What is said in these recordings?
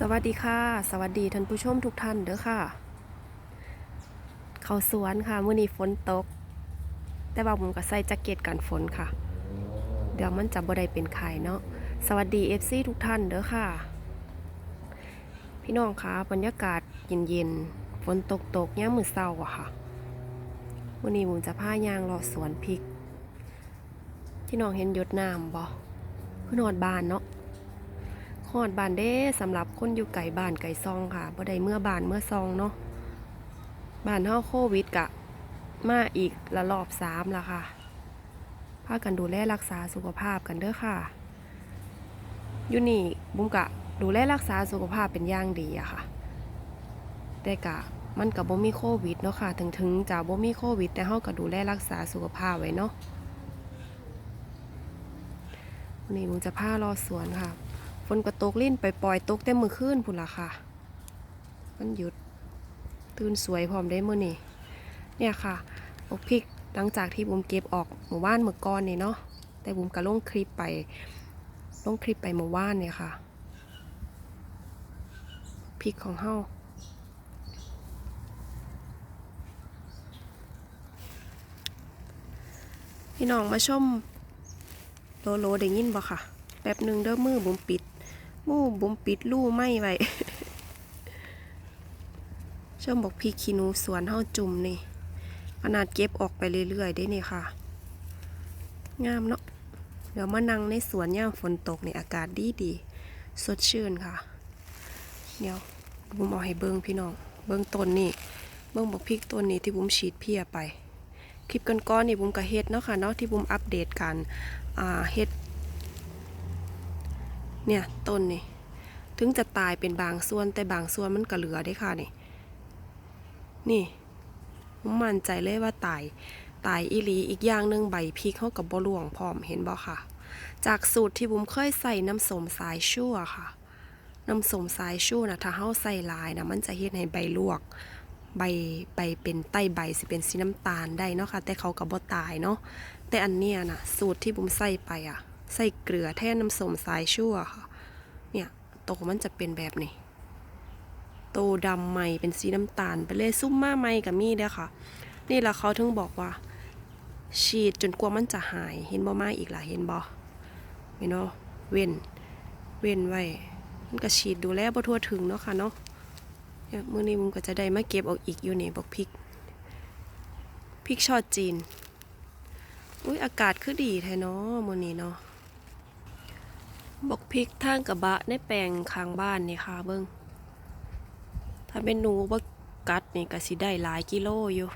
สวัสดีค่ะ สวัสดีท่านผู้ชมทุกท่านเด้อค่ะ เขาสวนค่ะมื่อนี้ฝนตก แต่ว่าผมก็ใส่แจ็คเก็ตกันฝนค่ะ เดี๋ยวมันจะบ่ได้เป็นไข่เนาะสวัสดี FC ทุกท่านเด้อค่ะ พี่น้องคะบรรยากาศเย็นๆฝนตกตกๆย่ามือเศร้าอะค่ะวันนี้ผมจะพายางรอสวนพริก ที่น้องเห็นหยดน้ำบ่เพื่อนอนบานเนาะ ฮอดบานเด้สำหรับคนอยู่ไก่บานไก่ซองค่ะบ่ได้เมื่อบานเมื่อซองเนาะบานเฮาโควิดกะ มาอีกละรอบสามละค่ะพากันดูแลรักษาสุขภาพกันเด้อค่ะอยู่นี่บุ้มกะดูแลรักษาสุขภาพเป็นอย่างดีอะค่ะ แต่กะมันกับบ่มีโควิดเนาะค่ะ ถึงถึงจะบ่มีโควิด แต่เฮาก็ดูแลรักษาสุขภาพไว้เนาะวันนี้บุ้มจะพารอสวนค่ะ ฝนก็ตกลิ้นไปปล่อยตกแต่มือคืนพุ่นละค่ะ มันหยุดตื่นสวยพร้อมได้มื่อนี่เนี่ยค่ะอกพริกหลังจากที่บุมเก็บออกหมู่บ้านเมื่อก่อนนี่เนาะแต่บุมก็ลงคลิปไปลงคลิปไปหมู่บ้านเนี่ยค่ะพริกของเฮาพี่น้องมาชมโลโลได้ยินบ่ค่ะ แป๊บหนึ่งเด้อมือบุมปิด มือบุมปิดลู่ไม่ไว้ช่วงบอกพี่คีนูสวนเฮาจุ่มนี่ขนาดเก็บออกไปเรื่อยๆได้นี่ค่ะ งามเนาะเดี๋ยวมานั่งในสวนย่ามฝนตกในอากาศดีดีสดชื่นค่ะ เดี๋ยวบุมเอาให้เบิ้งพี่น้อง เบิ้งต้นนี่เบิ้งบอกพริกต้นนี้ที่บุมฉีดเพียไป คลิปกันก้อนๆนี่บุมก็เฮ็ดเนาะค่ะเนาะที่บุมอัปเดตกันเฮ็ด เนี่ยต้นนี่ถึงจะตายเป็นบางส่วนแต่บางส่วนมันก็เหลือได้ค่ะนี่ นี่ผมมั่นใจเลยว่าตาย ตายอีหลีอีกอย่างหนึ่งใบพริกเข้ากับบ่หลวงพร้อมเห็นบ่ค่ะ จากสูตรที่ผมเคยใส่น้ำสมสายชั่วค่ะ น้ำสมสายชั่วนะถ้าเฮาใส่ลายนะมันจะเฮ็ดให้ใบลวก ใบใบเป็นใต้ใบสิเป็นสีน้ำตาลได้เนาะค่ะ แต่เขากับบ่ตายเนาะแต่อันเนี้ยนะสูตรที่ผมใส่ไปอะ ใส่เกลือแทนน้ำส้มสายชั่วค่ะ เนี่ยโตมันจะเป็นแบบนี้ โตดำใหม่เป็นสีน้ำตาล ไปเลยซุ่มมาใหม่กับมีเด้อค่ะ นี่ละเขาถึงบอกว่า ฉีดจนกว่ามันจะหาย เห็นบ่มาอีกล่ะเห็นบ่เห็นเนาะเว้น เว้นไว้ มันก็ฉีดดูแลบ่ทั่วถึงเนาะค่ะเนาะเนี่ยมื้อนี้มันก็จะได้มาเก็บออกอีกอยู่นี่บอกพริก พริกชอดจีน อุ้ยอากาศคือดีแท้เนาะมื้อนี้เนาะ บอกพริกทางกระบะในแปลงข้างบ้านนี่ค่ะเบิ้งถ้าเป็นหนูว่ากัดนี่ก็สิได้หลายกิโลอยู่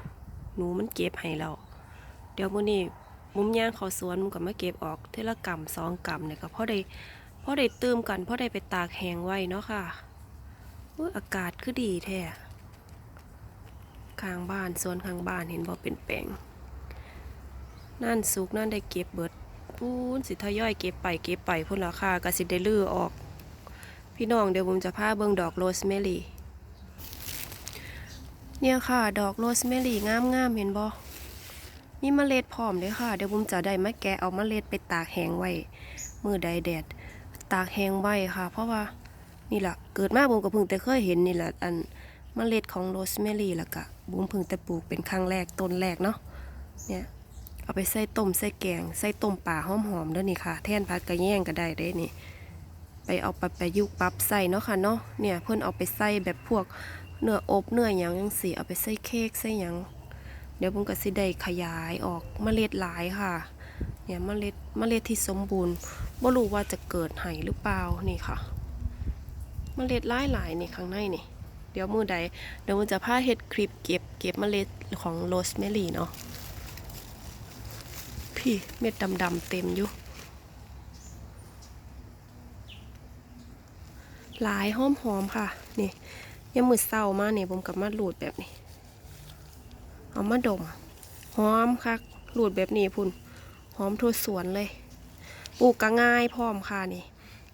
หนูมันเก็บให้แล้วเดี๋ยวมื้อนี้มุมย่างเขาสวนมันก็มาเก็บออกเทละกำสองกำเนี่ยก็พอได้พอได้เติมกันพอได้ไปตากแห้งไว้เนาะค่ะอุ๊ยอากาศคือดีแท้ข้างบ้านสวนข้างบ้านเห็นบ่เป็นแปลงนั่นสุกนั่นได้เก็บเบิด ปูนสิทยอยเก็บไปเก็บไปพุ่นราคาก็สิได้ลือออก พี่น้องเดี๋ยวผมจะพาเบิ่งดอกโรสแมรี่เนี่ยค่ะ ดอกโรสแมรี่งามงามเห็นบ่มีเมล็ดพร้อมเลยค่ะ เดี๋ยวผมจะได้มาแกะเอาเมล็ดไปตากแห้งไว้มือใดแดด ตากแห้งไว้ค่ะ เพราะว่านี่แหละเกิดมาผมก็เพิ่งแต่เคยเห็นนี่แหละอันเมล็ดของโรสแมรี่แล้วก็บุ้มเพิ่งแต่ปลูกเป็นครั้งแรกต้นแรกเนาะเนี่ย เอาไปใส่ต้มใส่แกงใส่ต้มป่าหอมๆเด้อนี่ค่ะ แทนผัดกระแยงก็ได้เด้นี่ ไปเอาไปประยุกต์ปรับใส่เนาะค่ะเนาะเนี่ยเพื่อนเอาไปใส่แบบพวกเนื้ออบเนื้อหยังยังสีเอาไปใส่เค้กใส่หยังเดี๋ยวผมก็สิได้ขยายออกเมล็ดหลายค่ะ เนี่ยเมล็ดเมล็ดที่สมบูรณ์บ่รู้ว่าจะเกิดไห้หรือเปล่านี่ค่ะ เมล็ดหลายหลายนี่ข้างในนี่ เดี๋ยวมือใดเดี๋ยวมันจะพาเฮ็ดคลิปเก็บเก็บเมล็ดของโรสแมรี่เนาะ พี่เม็ดดำๆเต็มอยู่หลายหอมหอมๆค่ะ นี่ยังมือเศร้ามาเนี่ยผมกับมาหลูดแบบนี้ เอามาดมหอมค่ะหลูดแบบนี้พุ่นหอมทั่วสวนเลย ปลูกก็ง่ายพร้อมค่ะนี่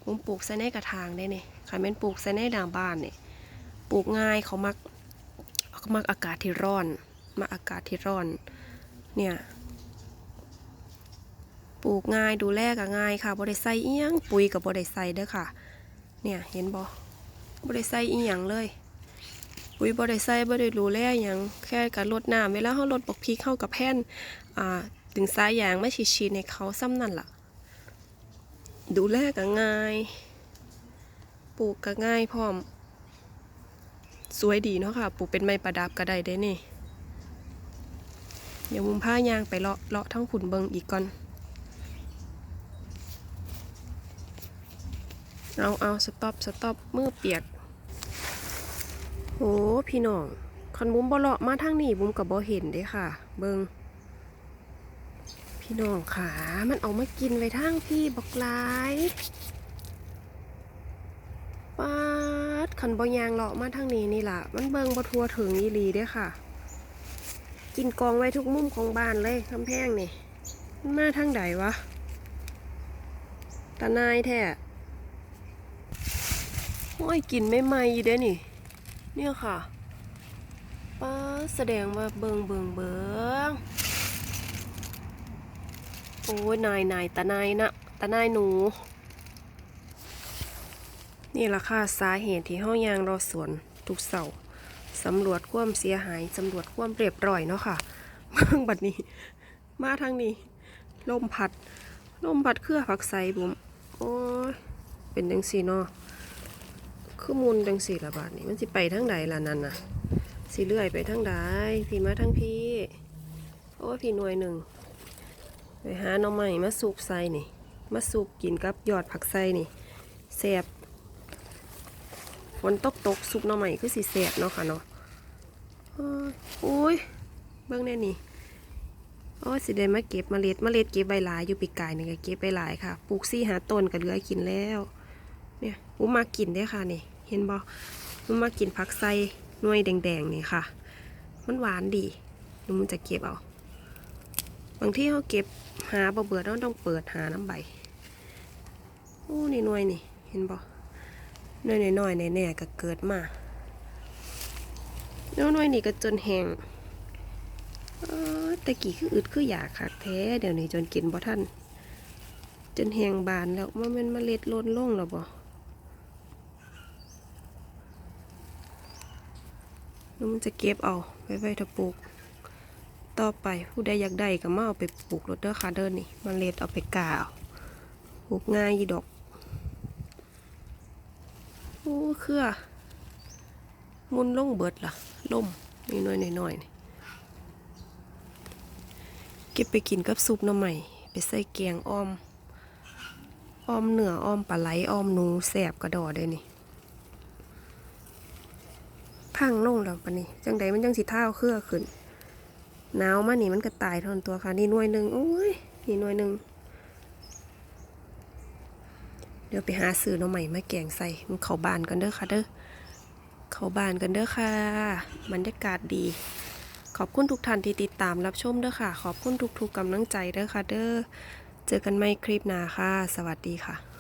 ผมปลูกใส่ในกระถางได้นี่ค่ะแม่นปลูกใส่ในหน้าบ้านนี่ปลูกง่ายเขามักเขามักอากาศที่ร้อน มาอากาศที่ร้อน เนี่ย ปลูกง่ายดูแลก็ง่ายค่ะบ่ได้ใส่เอียงปุ๋ยกับ่ได้ใส่เด้อค่ะ เนี่ยเห็นบ่บ่ได้ใส่อีหยังเลย ปุ๋ยบ่ได้ใส่บ่ได้ดูแลหยังแค่การลดน้ำเวลาเฮาลดบักพริกเฮากับแผ่นอ่าถึงสายยางไมาฉีดๆในเขาซ้ำนั่นล่ะ ดูแลก็ง่าย ปลูกก็ง่ายพร้อม สวยดีเนาะค่ะ ปลูกเป็นไม้ประดับก็ได้เด้นี่ เดี๋ยวมุมผ้ายางไปเลาะเลาะทั้งขุนเบิงอีกก่อน เอาเอาสต็อปสต็อปมือเปียกโอ้พี่น้องคันบุ้มบ่เลาะมาทางนี้บุ้มกับบ่เห็นเด้ค่ะ เบิงพี่น้องขามันเอามากินไว้ทางพี่บักลายปาดคันบ่ยางเลาะมาทางนี้นี่ล่ะ มันเบิงบ่ทัวถึงอีหลีเด้ค่ะ กินกองไว้ทุกมุมของบ้านเลยคำแพงนี่มันมาทางใดวะตา นายแท้ โอ้ยกินไม่ไหมอยู่เด้นี่ เนี่ยค่ะป้าแสดงว่าเบิงเบิงเบิงโอ้ยนายนายตานายนะตานายหนู นี่ละค่ะสาเหตุที่เฮายางรอสวนทุกเสาร์สำรวจความเสียหาย สำรวจความเรียบร้อยเนาะค่ะเบิ่งบัดนี้ มาทางนี้ ลมพัด ลมพัดเครือผักใสบุ๋มโอ้ยเป็นจังสีเนาะ คือมูลจังสี่ละบาทนี่มันสิไปทางใดล่ะนั่นน่ะสิเลื่อยไปทางใดพี่มาทางพี่โอ้ยพี่หน่วยหนึ่งไปหาหน่อไม้มาสูบใส่นี่มาสูบกินกับยอดผักใส่นี่แสบฝนตกตกๆซุปหน่อไม้คือสิแสบเนาะค่ะเนาะโอ้ยโอ้ยเบิ่งแน่นี่โอ้สิได้มาเก็บมเมล็ดมเมล็ดเก็บใบหลายอยู่ปีกไก่นี่ก็เก็บใบหลายค่ะปลูกซี่หาต้นก็เหลือกินแล้ว เนี่ยอุ้มมากินได้ค่ะนี่ ห็นบออุ้มมากินผักไส้หน่วยแดงๆนี่ค่ะ มันหวานดีหนูมันจะเก็บเอา บางที่เขาเก็บหาบ่เบื่อเราต้องเปิดหาน้ำใบโอ้นี่หน่วยนี่ เห็นบอหน่วยน้อยๆแน่ๆก็เกิดมาแล้วหน่วยนี่ก็จนแห้งแต่กี่คืออึดคืออยากคักแท้เดี๋ยวนี้จนกินบ่ทันจนแหงบานแล้วว่ามันเมล็ดโลนลงแล้วบ่ แล้วมันจะเก็บเอาไว้ไว้ถ้าปลูก ต่อไปผู้ใดอยากได้ก็มาเอาไปปลูกรถเด้อค่ะเด้อนี่มเมล็ดเอาไปกาเอาปลูกง่ายอีดอกโอ้เครือมุนลงเบิดล่ะล่มนี่น้อยๆน้อยๆนี่เก็บไปกินกับซุปน่อใหม่ไปใส่แกงอ้อมอ้อมเหนืออ้อมปลาไหลอ้อมหนูแสบกระดอได้นี่ พังลงแล้วปะนี่จังใดมันจังสิเท้าเครือขึ้นหนาวมานี่มันก็ตายทอนตัวค่ะนี่หน่วยหนึ่งโอ้ยนี่หน่วยหนึ่งเดี๋ยวไปหาซื้อน่อใหม่มาแกงใส่มันเขาบานกันเด้อค่ะเด้อเขาบานกันเด้อค่ะบรรยากาศดี ขอบคุณทุกท่านที่ติดตามรับชมเด้อค่ะ ขอบคุณทุกๆกำลังใจเด้อค่ะเด้อเจอกันใหม่คลิปหน้าค่ะ สวัสดีค่ะ